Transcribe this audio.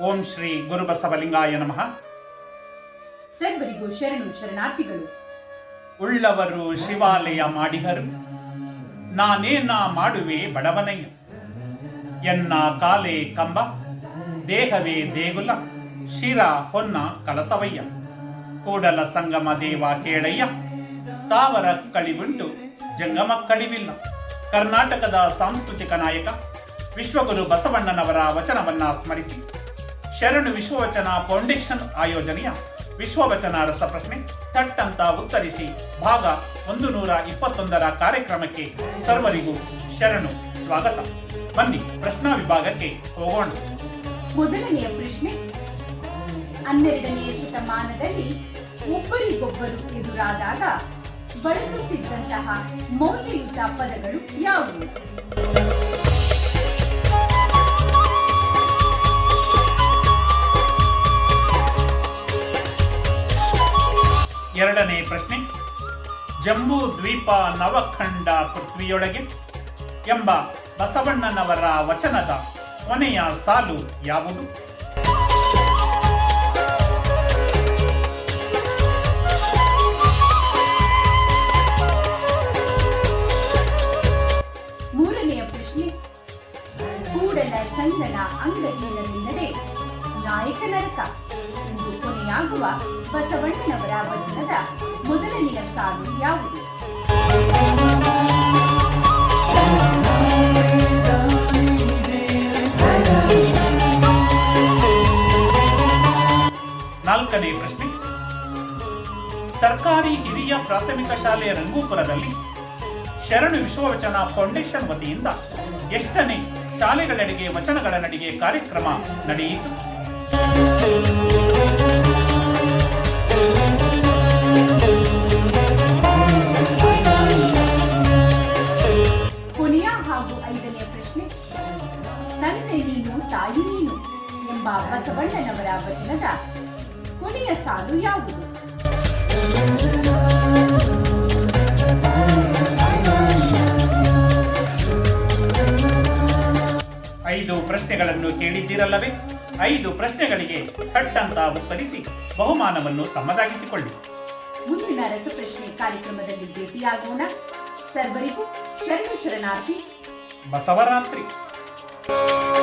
ಓಂ ಶ್ರೀ ಗುರುಬಸವಲಿಂಗಾಯ ನಮಃ. ಸರ್ವರಿಗೂ ಶರಣು ಶರಣಾರ್ಥಿಗಳು. ಉಳ್ಳವರು ಶಿವಾಲಯ ಮಾಡಿಹರು ನಾನೇನ ಮಾಡುವೆ ಬಡವನಯ್ಯ ಎನ್ನ ಕಾಲೆ ಕಂಬ ದೇಹವೇ ದೇಗುಲ ಶಿರ ಹೊನ್ನ ಕಳಸವಯ್ಯ. ಕೂಡಲ ಸಂಗಮ ದೇವ ಕೇಳಯ್ಯ ಸ್ಥಾವರ ಕಳಿವುಂಟು ಜಂಗಮ ಕಳಿವಿಲ್ಲ. ಕರ್ನಾಟಕದ ಸಾಂಸ್ಕೃತಿಕ ನಾಯಕ ವಿಶ್ವಗುರು ಬಸವಣ್ಣನವರ ವಚನವನ್ನ ಸ್ಮರಿಸಿ. ಶರಣು ವಿಶ್ವವಚನ ಫೌಂಡೇಶನ್ ಆಯೋಜನೆಯ ವಿಶ್ವವಚನ ರಸಪ್ರಶ್ನೆ ತಟ್ಟಂತ ಉತ್ತರಿಸಿ ಭಾಗ ಒಂದು ನೂರ ಇಪ್ಪತ್ತೊಂದರ ಕಾರ್ಯಕ್ರಮಕ್ಕೆ ಸರ್ವರಿಗೂ ಶರಣು ಸ್ವಾಗತ. ಬನ್ನಿ, ಪ್ರಶ್ನಾ ವಿಭಾಗಕ್ಕೆ ಹೋಗೋಣ. ಮೊದಲನೆಯ ಪ್ರಶ್ನೆ, ಹನ್ನೆರಡನೆಯ ಶತಮಾನದಲ್ಲಿ ಒಬ್ಬರಿಗೊಬ್ಬರು ಎದುರಾದಾಗ ಬಳಸುತ್ತಿದ್ದಂತಹ ಮೌಲ್ಯಯುತ ಪದಗಳು ಯಾವುವು? ಎರಡನೇ ಪ್ರಶ್ನೆ ಜಂಬೂ ದ್ವೀಪ ನವಖಂಡ ಪೃಥ್ವಿಯೊಳಗೆ ಎಂಬ ಬಸವಣ್ಣನವರ ವಚನದ ಕೊನೆಯ ಸಾಲು ಯಾವುದು? ಮೂರನೆಯ ಪ್ರಶ್ನೆ, ಕೂಡಲ ಸಂಗನ ಅಂಗಡಿಯಲ್ಲಿಂದಲೇ ನಾಯಕ ಕೊನೆಯಾಗುವ ಬಸವಣ್ಣನವರ ವಚನದ ಮೊದಲನೆಯ ಸಾಲು ಯಾವುದು? ನಾಲ್ಕನೇ ಪ್ರಶ್ನೆ. ಸರ್ಕಾರಿ ಹಿರಿಯ ಪ್ರಾಥಮಿಕ ಶಾಲೆಯ ರಂಗೂಪುರದಲ್ಲಿ ಶರಣು ವಿಶ್ವವಚನ ಫೌಂಡೇಶನ್ ವತಿಯಿಂದ ಎಷ್ಟನೇ ಶಾಲೆಗಳೆಡೆಗೆ ವಚನಗಳ ನಡಿಗೆ ಕಾರ್ಯಕ್ರಮ ನಡೆಯಿತು? ತಂದೆ ನೀನು ತಾಯಿ ನೀನು ಎಂಬ ಬಸವಣ್ಣನವರ ವಚನದ ಕೊನೆಯ ಸಾಲು ಯಾವುದು? ಐದು ಪ್ರಶ್ನೆಗಳನ್ನು ಕೇಳಿದ್ದೀರಲ್ಲವೇ? ಐದು ಪ್ರಶ್ನೆಗಳಿಗೆ ಕಟ್ಟಂತ ಉತ್ತರಿಸಿ ಬಹುಮಾನವನ್ನು ತಮ್ಮದಾಗಿಸಿಕೊಳ್ಳಿ. ಮುಂದಿನ ರಸಪ್ರಶ್ನೆ ಕಾರ್ಯಕ್ರಮದಲ್ಲಿ ಭೇಟಿಯಾಗೋಣ. ಸರ್ವರಿಗೂ ಶರಣು ಶರಣಾರ್ಥಿ. ಬಸವರಾತ್ರಿ. you